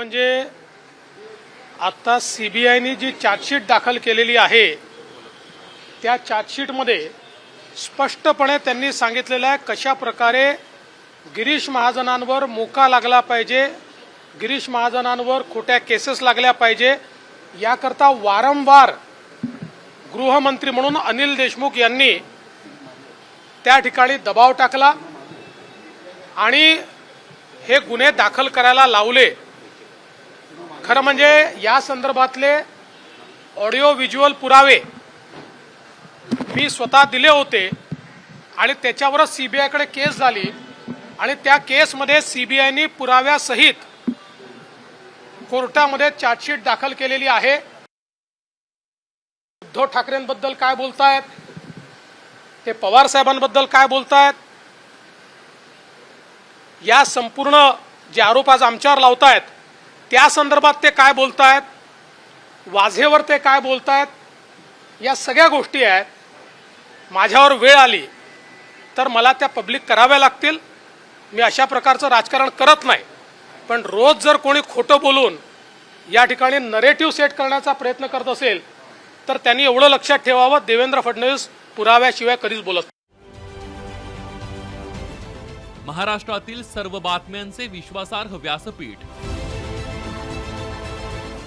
म्हणजे आत्ता C B आयनी जी chargesheet दाखल केलेली आहे त्या चार्जशीटमध्ये स्पष्टपणे त्यांनी सांगितलेलं आहे कशा प्रकारे गिरीश महाजनांवर मोका लागला पाहिजे गिरीश महाजनांवर खोट्या केसेस लागल्या पाहिजे याकरता वारंवार गृहमंत्री म्हणून अनिल देशमुख यांनी त्या ठिकाणी दबाव टाकला आणि हे गुन्हे दाखल करायला लावले. खरं म्हणजे या संदर्भातले ऑडिओ व्हिज्युअल पुरावे मी स्वतः दिले होते आणि त्याच्यावरच सी बी आयकडे केस झाली आणि त्या केसमध्ये सी बी आयनी पुराव्यासहित कोर्टामध्ये चार्जशीट दाखल केलेली आहे. उद्धव ठाकरेंबद्दल काय बोलतायत? ते पवार साहेबांबद्दल काय बोलतायत? या संपूर्ण जे आरोप आज आमच्यावर लावतायत त्या संदर्भात ते काय बोलत आहेत वाझेवर ते काय बोलत आहेत या सगळ्या गोष्टी आहेत. माझ्यावर वेळ आली तर मला त्या पब्लिक कराव्या लागतील. मी अशा प्रकारचं राजकारण करत नाही. पण रोज जर कोणी खोटं बोलून या ठिकाणी नरेटिव्ह सेट करण्याचा प्रयत्न करत असेल तर त्यांनी एवढं लक्षात ठेवावं देवेंद्र फडणवीस पुराव्याशिवाय कधीच बोलत नाही. महाराष्ट्रातील सर्व बातम्यांचे विश्वासार्ह व्यासपीठ